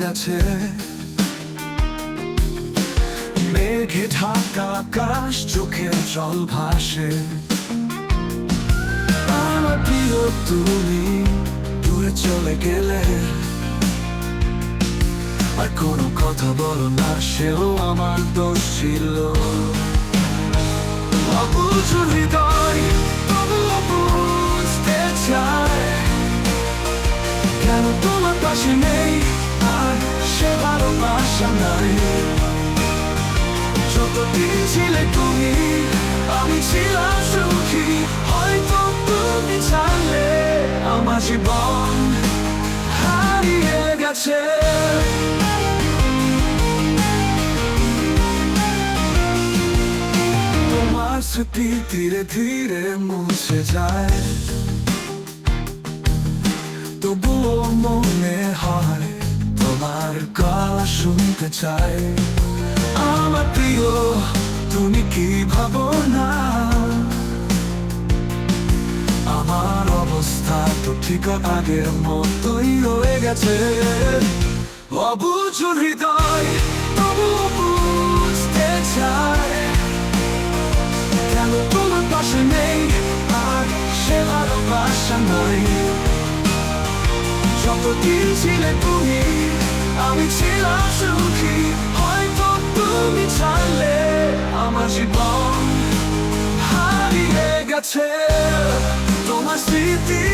গেছে। মেঘে ঢাকা আকাশ চোখে জল ভাসে। আমার প্রিয় তুমি দূরে চলে গেলে। আর কোনো কথা বলো না, সেও আমার দোষ ছিল। অবুঝ হৃদয় বুঝতে চায়। কেন তোমার পাশে নেই আর সে ভালোবাসা নাই যতদিন ছিলে তুমি আমি ছিলাম সুখী হয়তো তুমি জানলে আমার জীবন হারিয়ে গেছে তোমার স্মৃতি ধীরে ধীরে মুছে যায়। তবুও মনে হয় তোমার গলা শুনতে চাই। আমার প্রিয়, তুমি কি ভাবো না? আমার অবস্থা তো ঠিক আগের মতোই রয়ে গেছে। অবুঝ হৃদয়, তবুও যতদিন ছিলে তুমি আমি ছিলাম সুখী হয়তো তুমি ছাড়লে আমার জীবন হারিয়ে গেছে তোমার স্মৃতি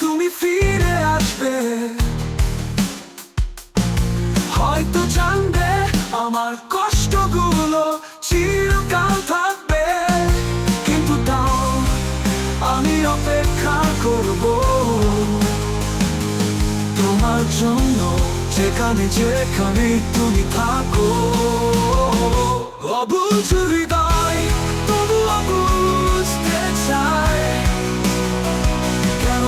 তুমি ফিরে আসবে। হয়তো আমার কষ্টগুলো থাকবে। কিন্তু তাও আমি অপেক্ষা করব। তোমার জন্য যেখানে যেখানে তুমি থাকো। অবুঝ হৃদয় চায় কেন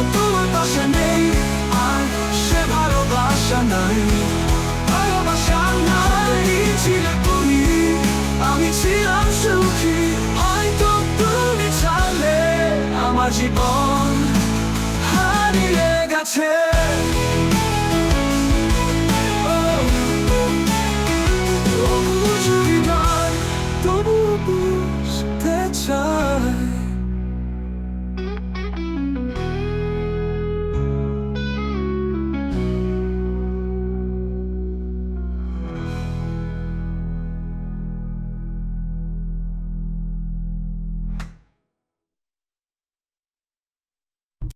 আমি ছিলাম সুখী। হয়তো তুমি ছাড়লে